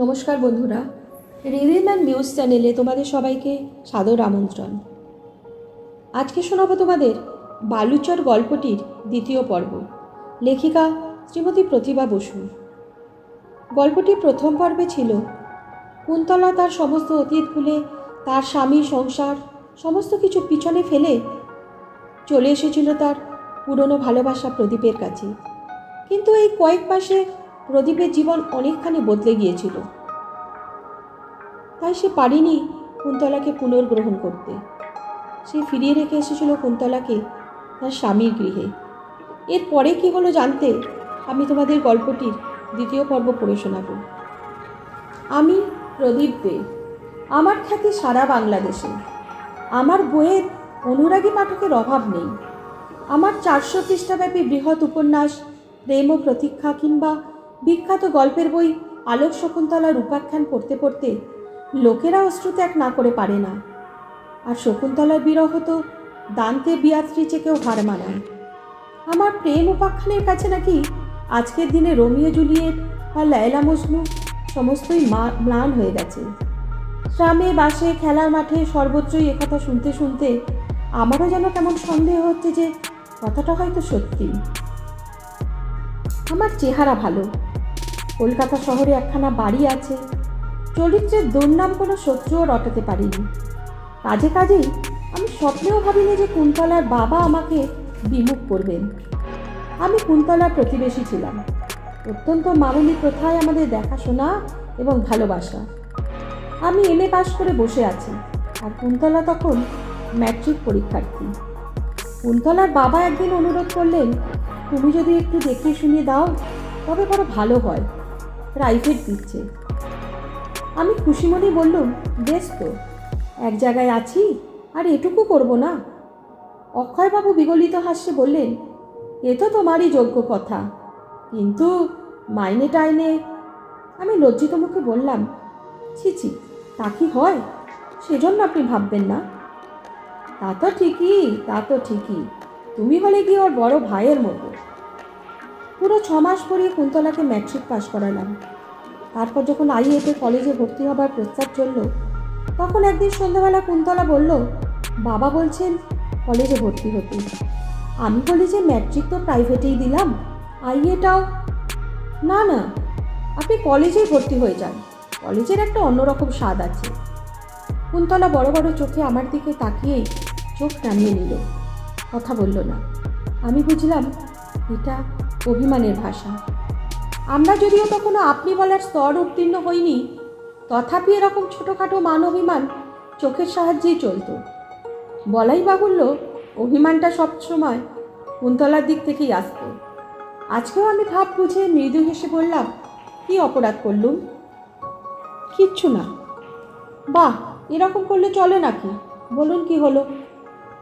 নমস্কার বন্ধুরা rhythm and news চ্যানেলে তোমাদের সবাইকে সাদর আমন্ত্রণ। আজকে শোনাবো তোমাদের বালুচর গল্পটির দ্বিতীয় পর্ব, লেখিকা শ্রীমতী প্রতিভা বসু। গল্পটি প্রথম পর্বে ছিল, কুন্তলা তার সমস্ত অতীত ভুলে তার স্বামী সংসার, সমস্ত কিছু পিছনে ফেলে চলে এসেছিল তার পুরনো ভালোবাসা প্রদীপের কাছে। কিন্তু এই কয়েক মাসে প্রদীপের জীবন অনেকখানি বদলে গিয়েছিল। তাই সে পারিনি কুন্তলাকে পুনর্গ্রহণ করতে। সে ফিরিয়ে রেখে এসেছিল কুন্তলাকে তার স্বামীর গৃহে। এরপরে কি হলো জানতে আমি তোমাদের গল্পটির দ্বিতীয় পর্ব পড়ে শোনাব। আমি প্রদীপ দে, আমার খ্যাতি সারা বাংলাদেশে। আমার বইয়ের অনুরাগী পাঠকের অভাব নেই। আমার চারশো পৃষ্ঠাব্যাপী বৃহৎ উপন্যাস, প্রেম ও প্রতীক্ষা কিংবা বিখ্যাত গল্পের বই আলোক শকুন্তলার উপাখ্যান পড়তে পড়তে লোকেরা অশ্রুত্যাগ না করে পারে না। আর শকুন্তলার বিরহ তো দান্তে বিয়াত্রিচেকেও হার মানায়। আমার প্রেম উপাখ্যানের কাছে নাকি আজকের দিনে রোমিও জুলিয়েট বা লায়লা মজনু সমস্তই ম্লান হয়ে গেছে। গ্রামে বাসে খেলার মাঠে সর্বত্রই একথা শুনতে শুনতে আমারও যেন কেমন সন্দেহ হচ্ছে যে কথাটা হয়তো সত্যি। আমার চেহারা ভালো কলকাতা শহরে একখানা বাড়ি আছে। চরিত্রের দুর্নাম কোনো শত্রুও রটাতে পারিনি। কাজে কাজেই আমি স্বপ্নেও ভাবিনি যে কুন্তলার বাবা আমাকে বিমুখ করবেন। আমি কুন্তলার প্রতিবেশী ছিলাম। অত্যন্ত মামুলি প্রথায় আমাদের দেখাশোনা এবং ভালোবাসা। আমি এম এ পাশ করে বসে আছি আর কুন্তলা তখন ম্যাট্রিক পরীক্ষার্থী। কুন্তলার বাবা একদিন অনুরোধ করলেন, তুমি যদি একটু দেখিয়ে শুনিয়ে দাও, তবে বড় ভালো হয়। প্রাইভেট দিচ্ছে। আমি খুশি মনেই বললুম, বেশ তো, এক জায়গায় আছি, আর এটুকু করব না? অক্ষয়বাবু বিগলিত হাস্যে বললেন, এ তো তোমারই যোগ্য কথা, কিন্তু মাইনে টাইনে আমি লজ্জিত মুখে বললাম, ছি ছি, তা কি হয়? সেজন্য আপনি ভাববেন না। তা তো ঠিকই, তা তো ঠিকই, তুমি হলে কি ওর বড় ভাইয়ের মতো। পুরো ছ মাস পরিয়ে কুন্তলাকে ম্যাট্রিক পাশ করালাম। তারপর যখন আইএতে কলেজে ভর্তি হবার প্রস্তাব চলল, তখন একদিন সন্ধ্যাবেলা কুন্তলা বলল, বাবা বলছেন কলেজে ভর্তি হতে। আমি বলি যে ম্যাট্রিক তো প্রাইভেটেই দিলাম আইএটাও না না, আপনি কলেজেই ভর্তি হয়ে যান। কলেজের একটা অন্যরকম স্বাদ আছে। কুন্তলা বড় বড় চোখে আমার দিকে তাকিয়েই চোখ টানিয়ে নিল। কথা বলল না। আমি বুঝলাম, এটা অভিমানের ভাষা। আমরা যদিও তখনও আপনি বলার স্তর উত্তীর্ণ হইনি, তথাপি এরকম ছোটোখাটো মান অভিমান চোখের সাহায্যেই চলতো। বলাই বাহুল্য, অভিমানটা সবসময় কুন্তলার দিক থেকেই আসতো। আজকেও আমি ভাব বুঝে মৃদু হেসে বললাম, কি অপরাধ করলুম? কিচ্ছু না। বাহ, এরকম করলে চলে নাকি? বলুন কি হলো?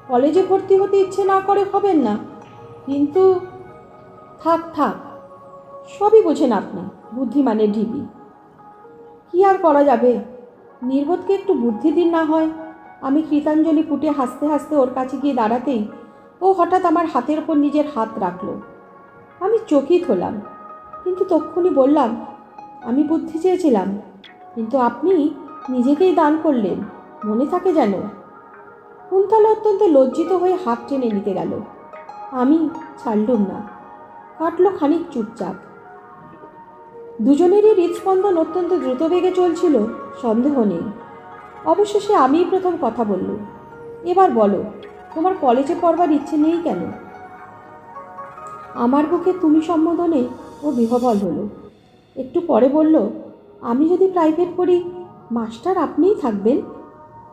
কলেজে ভর্তি হতে ইচ্ছে না করে হবেন না, কিন্তু থাক থাক। সবই বোঝেন আপনি বুদ্ধিমানের ঢিবি। কি আর করা যাবে? নির্বোধকে একটু বুদ্ধি দিন না হয়। আমি কৃতাঞ্জলি ফুটে হাসতে হাসতে ওর কাছে গিয়ে দাঁড়াতেই ও হঠাৎ আমার হাতের ওপর নিজের হাত রাখল। আমি চকিত হলাম, কিন্তু তক্ষুনি বললাম, আমি বুদ্ধি চেয়েছিলাম, কিন্তু আপনি নিজেকেই দান করলেন, মনে থাকে যেন। কুন্তলা অত্যন্ত লজ্জিত হয়ে হাত টেনে নিতে গেল। আমি ছাড়লুম না। কাটলো খানিক চুপচাপ। দুজনেরই হৃদস্পন্দন অত্যন্ত দ্রুত বেগে চলছিল, সন্দেহ নেই। অবশেষে আমিই প্রথম কথা বলল, এবার বলো, তোমার কলেজে পড়বার ইচ্ছে নেই কেন? আমার বুকে তুমি সম্বোধনে ও বিহবল হলো। একটু পরে বলল, আমি যদি প্রাইভেট পড়ি, মাস্টার আপনিই থাকবেন।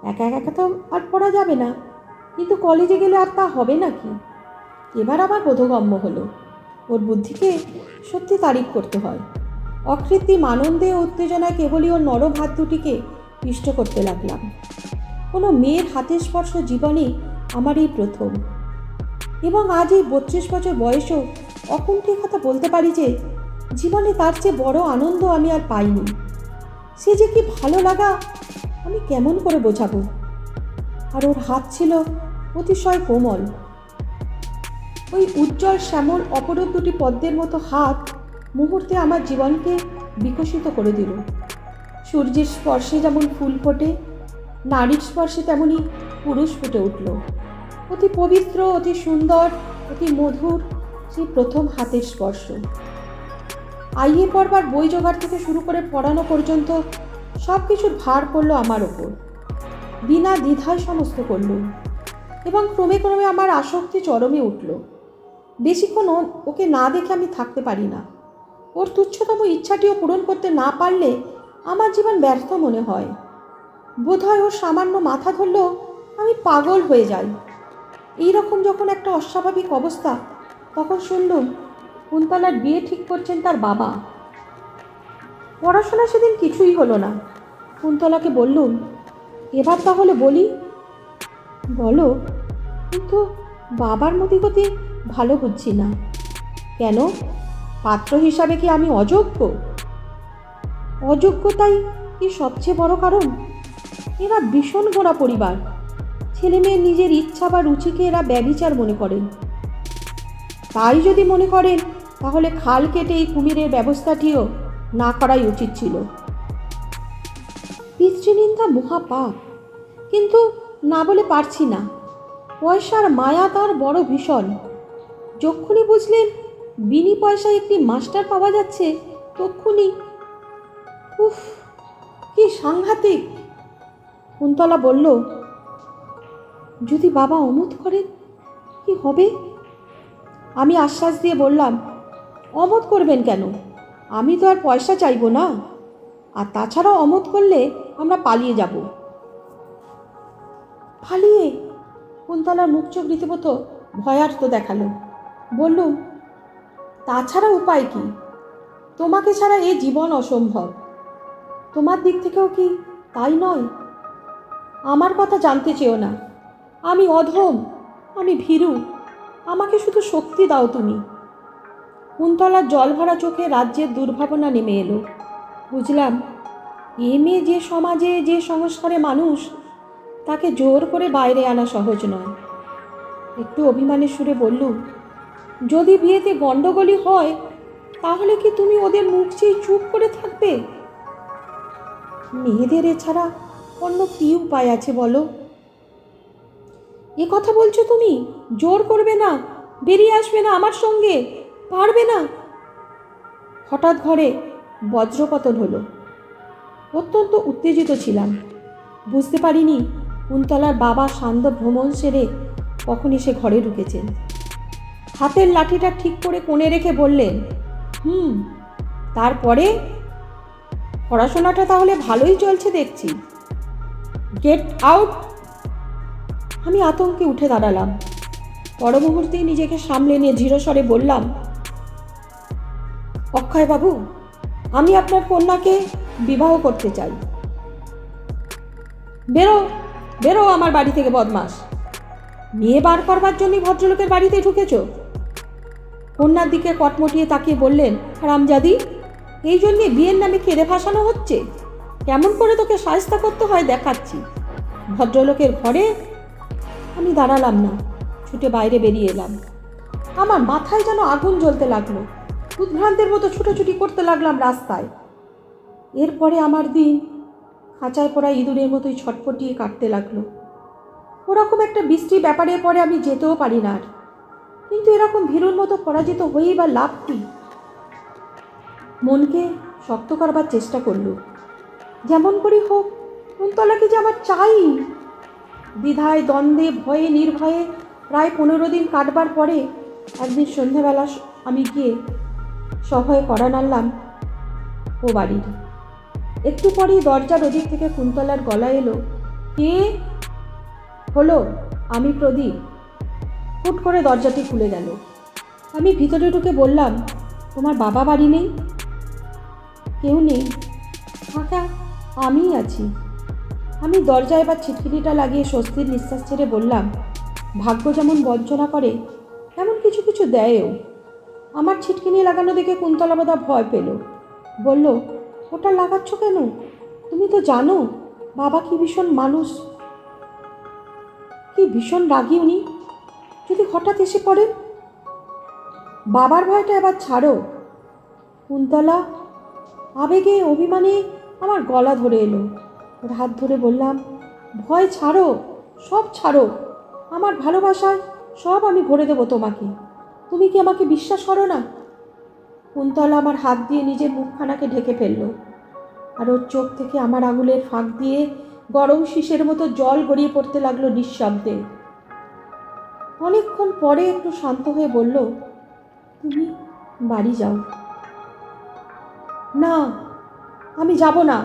একা একা তো আর পড়া যাবে না। কিন্তু কলেজে গেলে আর তা হবে নাকি? এবার আবার বোধগম্য হলো। ওর বুদ্ধিকে সত্যি তারিফ করতে হয়। অকৃত্রিম আনন্দে উত্তেজনায় কেবলই ওর নরম হাত দুটিকে পিষ্ট করতে লাগলাম। কোনো মেয়ের হাতের স্পর্শ জীবনে আমার এই প্রথম। এবং আজ এই বত্রিশ বছর বয়সেও অকুণ্ঠে কথা বলতে পারি যে, জীবনে তার চেয়ে বড় আনন্দ আমি আর পাইনি। সে যে কি ভালো লাগা, আমি কেমন করে বোঝাবো? আর ওর হাত ছিল অতিশয় কোমল। ওই উজ্জ্বল শ্যামল অপরূপ দুটি পদ্মের মতো হাত মুহূর্তে আমার জীবনকে বিকশিত করে দিল। সূর্যের স্পর্শে যেমন ফুল ফোটে, নারীর স্পর্শে তেমনই পুরুষ ফুটে উঠল। অতি পবিত্র, অতি সুন্দর, অতি মধুর সেই প্রথম হাতের স্পর্শ। আইয়ে পড়বার বই জোগাড় থেকে শুরু করে পড়ানো পর্যন্ত সব কিছুর ভার পড়ল আমার ওপর। বিনা দ্বিধায় সমস্ত করলুম এবং ক্রমে ক্রমে আমার আসক্তি চরমে উঠল। বেশিক্ষণ ওকে না দেখে আমি থাকতে পারি না। ওর তুচ্ছতম ইচ্ছাটিও পূরণ করতে না পারলে আমার জীবন ব্যর্থ মনে হয়। বোধহয় ওর সামান্য মাথা ধরলেও আমি পাগল হয়ে যাই। এই রকম যখন একটা অস্বাভাবিক অবস্থা, তখন শুনলুম কুন্তলার বিয়ে ঠিক করছেন তার বাবা। পড়াশোনা সেদিন কিছুই হলো না। কুন্তলাকে বললুম, এবার তাহলে বলি? বলো, কিন্তু বাবার মতিগতি ভালো বুঝছি না। কেন? পাত্র হিসাবে কি আমি অযোগ্য? অযোগ্যতাই কি সবচেয়ে বড় কারণ? এরা ভীষণ গোড়া পরিবার। ছেলে মেয়ের নিজের ইচ্ছা বা রুচিকে এরা ব্যবিচার মনে করেন তাই যদি মনে করেন, তাহলে খাল কেটে এই কুমিরের ব্যবস্থাটিও না করাই উচিত ছিল। পিতৃনিন্দা মহাপাপ। কিন্তু না বলে পারছি না। পয়সার মায়া তার বড় ভীষণ। যক্ষুনি বুঝলেন, বিনি পয়সায় একটি মাস্টার পাওয়া যাচ্ছে, তক্ষুনি। উফ, কি সাংঘাতিক। কুন্তলা বলল, যদি বাবা অমত করেন, কি হবে? আমি আশ্বাস দিয়ে বললাম, অমত করবেন কেন? আমি তো আর পয়সা চাইব না। আর তাছাড়াও অমত করলে আমরা পালিয়ে যাব। পালিয়ে? কুন্তলার মুখ চোখ রীতিমতো ভয়ার্থ দেখাল। বললুম, তাছাড়া উপায় কি? তোমাকে ছাড়া এ জীবন অসম্ভব। তোমার দিক থেকেও কি তাই নয়? আমার কথা জানতে চেও না। আমি অধম, আমি ভীরু, আমাকে শুধু শক্তি দাও তুমি। কুন্তলার জল ভরা চোখে রাজ্যের দুর্ভাবনা নেমে এলো। বুঝলাম, এ মেয়ে যে সমাজে, যে সংস্কারে মানুষ, তাকে জোর করে বাইরে আনা সহজ নয়। একটু অভিমানের সুরে বললুম যদি বিয়েতে গণ্ডগোলই হয়, তাহলে কি তুমি ওদের মুখ চেয়ে চুপ করে থাকবে? মেয়েদের এছাড়া অন্য কী উপায় আছে বলো? এ কথা বলছো তুমি? জোর করবে না, বেরিয়ে আসবে না আমার সঙ্গে, পারবে না। হঠাৎ ঘরে বজ্রপতন হলো। অত্যন্ত উত্তেজিত ছিলাম। বুঝতে পারিনি, কুন্তলার বাবা সান্ধ্য ভ্রমণ সেরে কখন এসে ঘরে ঢুকেছেন। হাতের লাঠিটা ঠিক করে কোণে রেখে বললেন, হুম, তারপরে? পড়াশোনাটা তাহলে ভালোই চলছে দেখছি। Get out! আমি আতঙ্কে উঠে দাঁড়ালাম। পর মুহূর্তেই নিজেকে সামলে নিয়ে ধীরস্বরে বললাম, অক্ষয়বাবু, আমি আপনার কন্যাকে বিবাহ করতে চাই। বেরো বেরো আমার বাড়ি থেকে বদমাস মেয়ে বার করবার জন্যই ভদ্রলোকের বাড়িতে ঢুকেছ? কন্যার দিকে কটমটিয়ে তাকিয়ে বললেন, রামজাদি, এই জন্যে বিয়ের নামে কেড়ে ভাসানো হচ্ছে? কেমন করে তোকে সাজতা করতে হয় দেখাচ্ছি। ভদ্রলোকের ঘরে আমি দাঁড়ালাম না, ছুটে বাইরে বেরিয়ে এলাম। আমার মাথায় যেন আগুন জ্বলতে লাগল, উদ্ভ্রান্তের মতো ছুটোছুটি করতে লাগলাম রাস্তায়। এরপরে আমার দিন খাঁচায় পড়া ইঁদুরের মতোই ছটপটিয়ে কাটতে লাগল। ওরকম একটা বৃষ্টি ব্যাপারে পরে আমি যেতেও পারি না আর। কিন্তু এরকম ভীরুর মতো পরাজিত হয়েই বা লাভ কি? মনকে শক্ত করবার চেষ্টা করল। যেমন করি হোক কুন্তলাকে যে আমার চাই? দ্বিধায়, দ্বন্দ্বে, ভয়ে, নির্ভয়ে প্রায় পনেরো দিন কাটবার পরে একদিন সন্ধেবেলা আমি গিয়ে সভয়ে করা নাড়লাম ও বাড়ির। একটু পরেই দরজার ওদিক থেকে কুন্তলার গলা এলো, কে? হলো? আমি প্রদীপ। হুট করে দরজাটি খুলে গেল। আমি ভিতরে ঢুকে বললাম, তোমার বাবা বাড়ি নেই? কেউ নেই। ফাঁকা, আমিই আছি। আমি দরজায় এবার ছিটকিটিটা লাগিয়ে স্বস্তির নিঃশ্বাস ছেড়ে বললাম, ভাগ্য যেমন বঞ্চনা করে, তেমন কিছু কিছু দেয়ও। আমার ছিটকিনি লাগানো দেখে কুন্তলাবাদা ভয় পেল। বলল, ওটা লাগাচ্ছ কেন? তুমি তো জানো, বাবা কি ভীষণ মানুষ। কি ভীষণ রাগি উনি? যদি হঠাৎ এসে পড়েন বাবার ভয়টা এবার ছাড়ো। কুন্তলা, আবেগে, অভিমানে আমার গলা ধরে এলো। ওর হাত ধরে বললাম, ভয় ছাড়ো, সব ছাড়ো। আমার ভালোবাসায় সব আমি ভরে দেবো তোমাকে। তুমি কি আমাকে বিশ্বাস করো না? কুন্তলা আমার হাত দিয়ে নিজের মুখখানাকে ঢেকে ফেলল আর ওর চোখ থেকে আমার আঙুলের ফাঁক দিয়ে গরম শীষের মতো জল গড়িয়ে পড়তে লাগল নিঃশব্দে। অনেকক্ষণ পরে একটু শান্ত হয়ে বলল, তুমি বাড়ি যাও। না, আমি যাব না।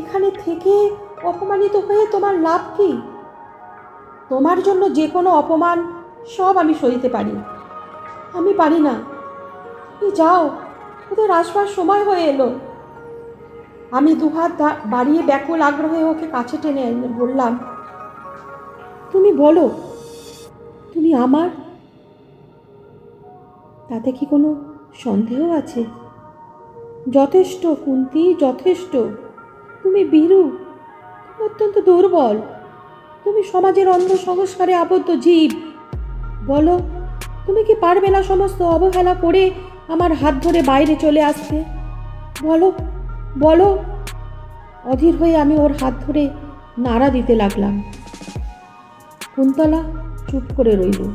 এখানে থেকে অপমানিত হয়ে তোমার লাভ কি? তোমার জন্য যে কোনো অপমান সব আমি সইতে পারি। আমি পারি না। তুমি যাও, ওদের আসবার সময় হয়ে এলো। আমি দুহাত বাড়িয়ে ব্যাকুল আগ্রহে ওকে কাছে টেনে বললাম, তুমি বলো তুমি আমার? তাতে কি কোনো সন্দেহ আছে? যথেষ্ট, কুন্তি, যথেষ্ট। তুমি বীরু, তুমি অত্যন্ত দুর্বল। তুমি সমাজের অন্ধ সংস্কারে আবদ্ধ জীব। বলো, তুমি কি পারবে না সমস্ত অবহেলা করে আমার হাত ধরে বাইরে চলে আসতে? বলো বলো। অধীর হয়ে আমি ওর হাত ধরে নাড়া দিতে লাগলাম। কুন্তলা চুপ করে রইল।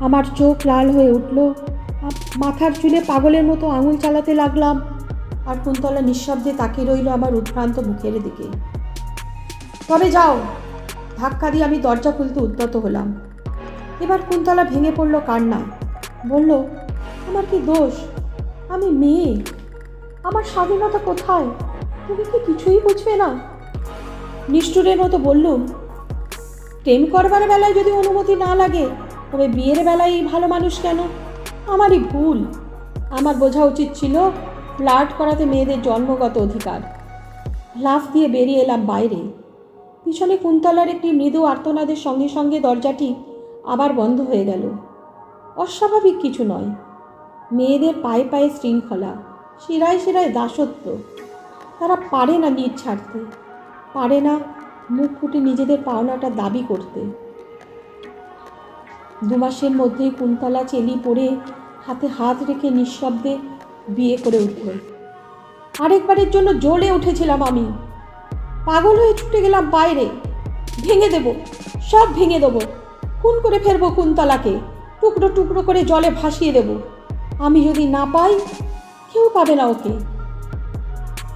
আমার চোখ লাল হয়ে উঠল। মাথার চুলে পাগলের মতো আঙুল চালাতে লাগলাম। আর কুন্তলা নিঃশব্দে তাকিয়ে রইল আমার উদ্ভ্রান্ত মুখের দিকে। তবে যাও। ধাক্কা দিয়ে আমি দরজা খুলতে উদ্যত হলাম। এবার কুন্তলা ভেঙে পড়ল কান্নায়। বলল আমার কি দোষ? আমি মেয়ে। আমার স্বাধীনতা কোথায়? তুমি কি কিছুই বুঝবে না? নিষ্ঠুরের মতো বললুম প্রেম করবার বেলায় যদি অনুমতি না লাগে, তবে বিয়ের বেলায় এই ভালো মানুষ কেন? আমারই ভুল। আমার বোঝা উচিত ছিল ফ্লার্ট করাতে মেয়েদের জন্মগত অধিকার। লাফ দিয়ে বেরিয়ে এলাম বাইরে। পিছনে কুন্তলার একটি মৃদু আর্তনাদের সঙ্গে সঙ্গে দরজাটি আবার বন্ধ হয়ে গেল। অস্বাভাবিক কিছু নয়। মেয়েদের পায়ে পায়ে শৃঙ্খলা, শিরায় শিরায় দাসত্ব। তারা পারে না নিজ ছাড়তে। পারে না মুখ ফুটে নিজেদের পাওনাটা দাবি করতে। দু মাসের মধ্যেই কুন্তলা চেলি পড়ে হাতে হাত রেখে নিঃশব্দে বিয়ে করে উঠল। আরেকবারের জন্য জ্বলে উঠেছিলাম আমি। পাগল হয়ে ছুটে গেলাম বাইরে। ভেঙে দেব, সব ভেঙে দেবো। খুন করে ফেলব কুন্তলাকে। টুকরো টুকরো করে জলে ভাসিয়ে দেব। আমি যদি না পাই, কেউ পাবে না ওকে।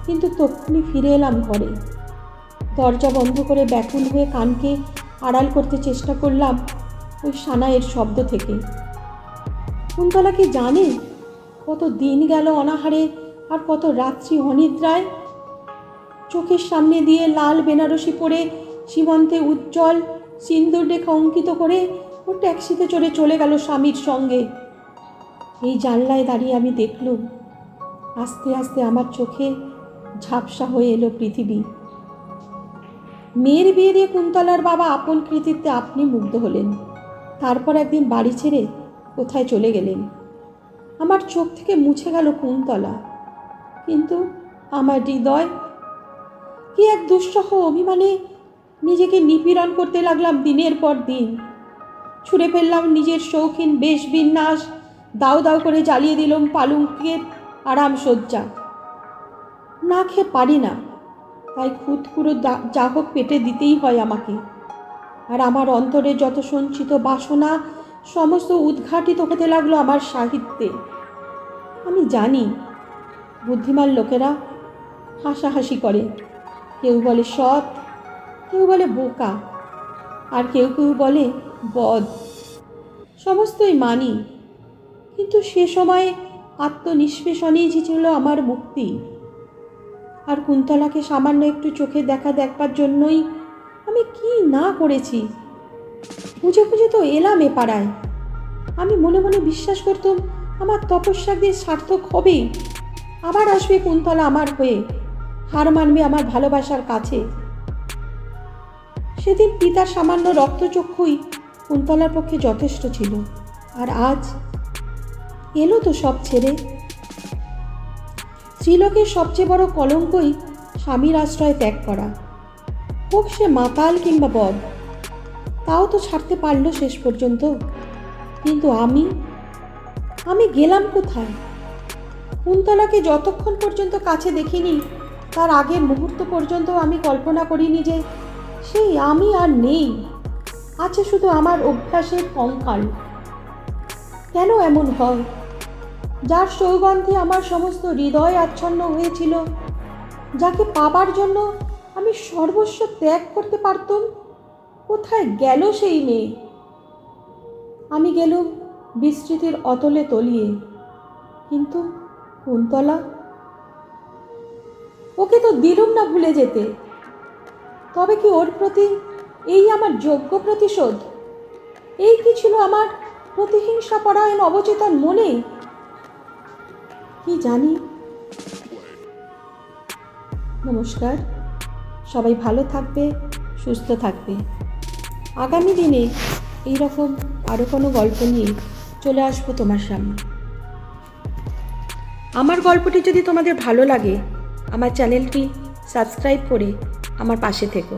কিন্তু তক্ষুনি ফিরে এলাম ঘরে। দরজা বন্ধ করে ব্যাকুল হয়ে কানকে আড়াল করতে চেষ্টা করলাম ওই সানাইয়ের শব্দ থেকে। কুন্তলা কি জানে? কত দিন গেল অনাহারে আর কত রাত্রি অনিদ্রায়। চোখের সামনে দিয়ে লাল বেনারসি পরে সীমন্তে উজ্জ্বল সিন্দুর রেখা অঙ্কিত করে ও ট্যাক্সিতে চড়ে চলে গেল স্বামীর সঙ্গে। এই জানলায় দাঁড়িয়ে আমি দেখলুম, আস্তে আস্তে আমার চোখে ঝাপসা হয়ে এলো পৃথিবী। মেয়ের বিয়ে দিয়ে কুন্তলার বাবা আপন কৃতিত্বে আপনি মুগ্ধ হলেন। তারপর একদিন বাড়ি ছেড়ে কোথায় চলে গেলেন? আমার চোখ থেকে মুছে গেল কুন্তলা। কিন্তু আমার হৃদয় কি এক দুঃসহ অভিমানে নিজেকে নিপীড়ন করতে লাগলাম দিনের পর দিন। ছুঁড়ে ফেললাম নিজের শৌখিন বেশ বিন্যাস, দাও দাও করে জ্বালিয়ে দিলাম পালুঙ্কের আরাম সজ্জা না খেয়ে পারি না। তাই খুদ পুরো যা হোক পেটে দিতেই হয় আমাকে। আর আমার অন্তরে যত সঞ্চিত বাসনা, সমস্ত উদ্ঘাটিত হতে লাগল আমার সাহিত্যে। আমি জানি, বুদ্ধিমান লোকেরা হাসাহাসি করে। কেউ বলে সৎ, কেউ বলে বোকা, আর কেউ কেউ বলে বদ। সমস্তই মানি, কিন্তু সে সময়ে আত্মনিষ্পেষণেই ছিল আমার মুক্তি। আর কুন্তলাকে সামান্য একটু চোখে দেখা দেখবার জন্যই আমি কি না করেছি? খুঁজে খুঁজে তো এলাম এ পাড়ায়। আমি মনে মনে বিশ্বাস করতাম, আমার তপস্যা দিয়ে সার্থক হবেই। আবার আসবে কুন্তলা আমার হয়ে, হার মানবে আমার ভালোবাসার কাছে। সেদিন পিতার সামান্য রক্তচক্ষুই কুন্তলার পক্ষে যথেষ্ট ছিল। আর আজ এলো তো সব ছেড়ে স্ত্রীলোকের সবচেয়ে বড় কলঙ্কই স্বামীর আশ্রয় ত্যাগ করা। হোক সে মাতাল কিংবা বদ, তাও তো ছাড়তে পারল শেষ পর্যন্ত। কিন্তু আমি আমি গেলাম কোথায়? কুন্তলাকে যতক্ষণ পর্যন্ত কাছে দেখিনি, তার আগের মুহূর্ত পর্যন্ত আমি কল্পনা করিনি যে সেই আমি আর নেই। আছে শুধু আমার অভ্যাসের কঙ্কাল। কেন এমন হয়? যার সৌগন্ধে আমার সমস্ত হৃদয় আচ্ছন্ন হয়েছিল, যাকে পাবার জন্য আমি সর্বস্ব ত্যাগ করতে পারতুম, কোথায় গেল সেই মেয়ে? আমি গেলুম বিস্তৃতির অতলে তলিয়ে, কিন্তু কুন্তলা? ওকে তো দিলুম না ভুলে যেতে। তবে কি ওর প্রতি এই আমার যোগ্য প্রতিশোধ? এই কি ছিল আমার প্রতিহিংসা পরায়ণ অবচেতন মনে? কি জানি? নমস্কার। সবাই ভালো থাকবে, সুস্থ থাকবে। আগামী দিনে এই রকম আরও কোনো গল্প নিয়ে চলে আসব তোমার সামনে। আমার গল্পটি যদি তোমাদের ভালো লাগে, আমার চ্যানেলটি সাবস্ক্রাইব করে আমার পাশে থেকো।